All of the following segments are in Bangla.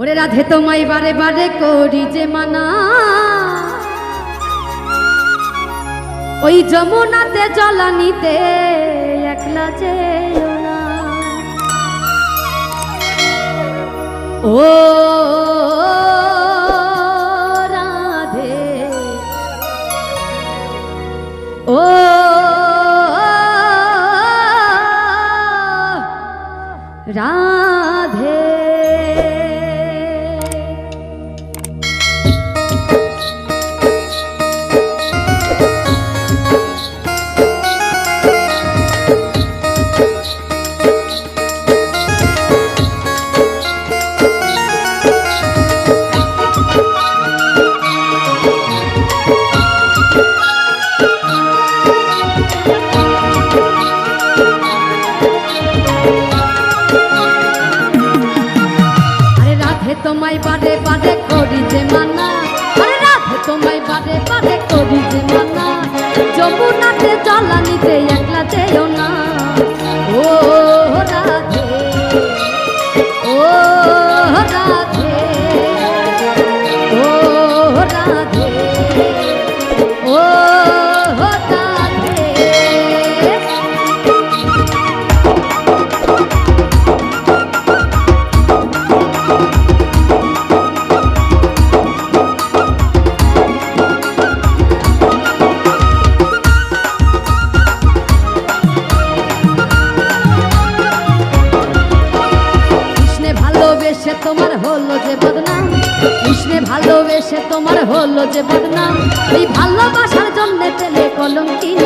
ওরে রাধে তোমায় বারে বারে করি যে মানা। ওই যমুনাতে জলানিতে একলা না। ও রাধে। ও রাধে। যমুনাতে জলানিতে বদনাম। ওই ভালোবাসার জন্য পেলে কলঙ্কিনী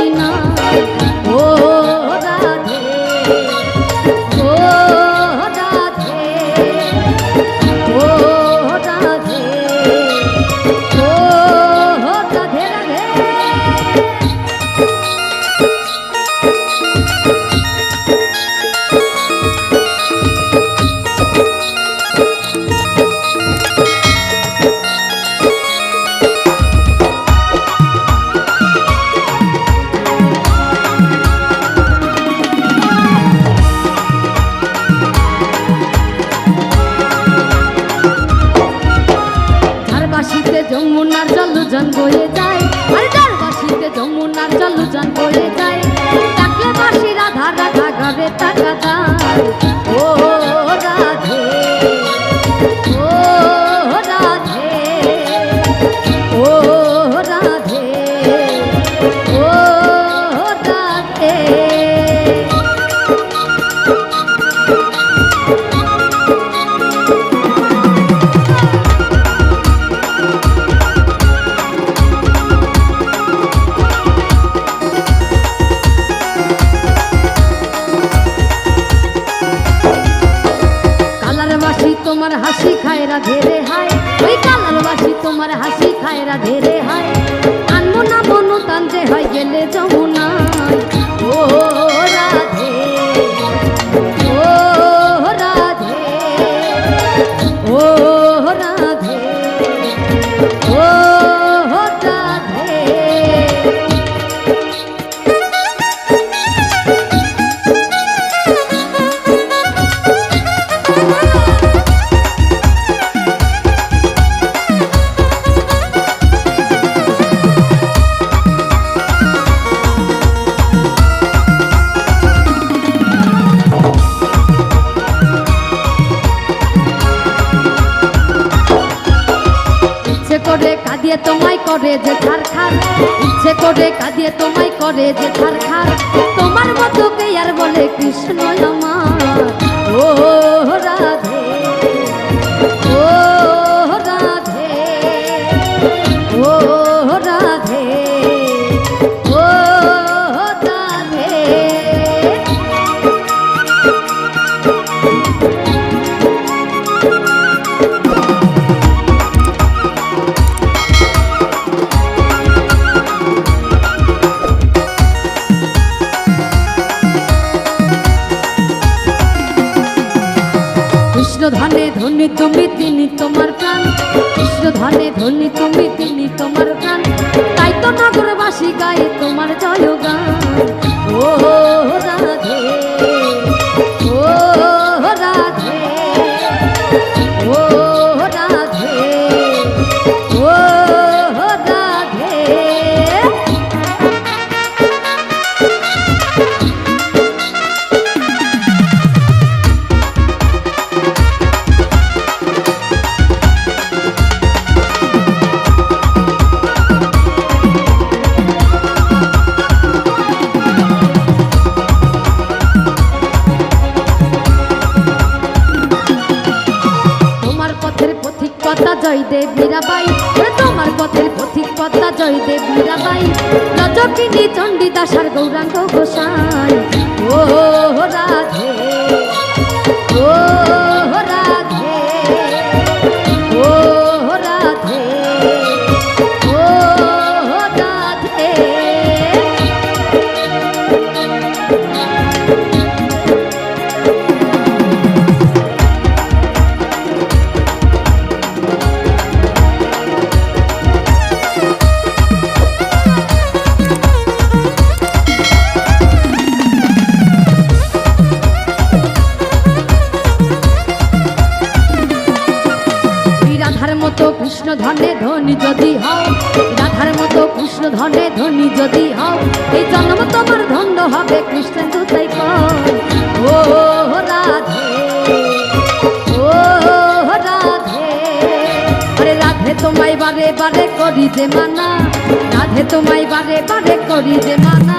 ঝাড়বাসিতে যমুনার জঙ্গলে বয়ে তোমার হাসি খায়, রাধে রে হায়। ওই কালার বাসি তোমার হাসি খায়, রাধে রে হায়। আনমো না মনু তান্তে হয় গেলে যমুনা। ও করে যে খার ইচ্ছে করে কাঁদিয়ে তোমায় করে যে খার তোমার মতো কে আর বলে কৃষ্ণ আমার? ও রাধে ধনী তুমি তিনি তোমার প্রাণ। কৃষ্ণ ধনে ধনী তুমি তিনি তোমার প্রাণ। তাই তো নগরবাসী গায়ে তোমার জয় গান ও রাধে ও রাধে ও রাধে। জয় দেবীরা মীরাবাই। তোমার পথের পথিক পদ্মা জয় দেব মীরাবাই। রজকিনী চণ্ডীদাস আর গৌরাঙ্গ গোসাই। ও রাধে। ও ধনে ধনী যদি হও রাধার মতো কৃষ্ণ ধনে ধনী যদি হও এই জন্ম তোমার ধন্য হবে কৃষ্ণের দুতাই কয় ও রাধে ও রাধে, আরে রাধে তোমায় বারে বারে করি যে মানা, রাধে তোমায় বারে বারে করি যে মানা।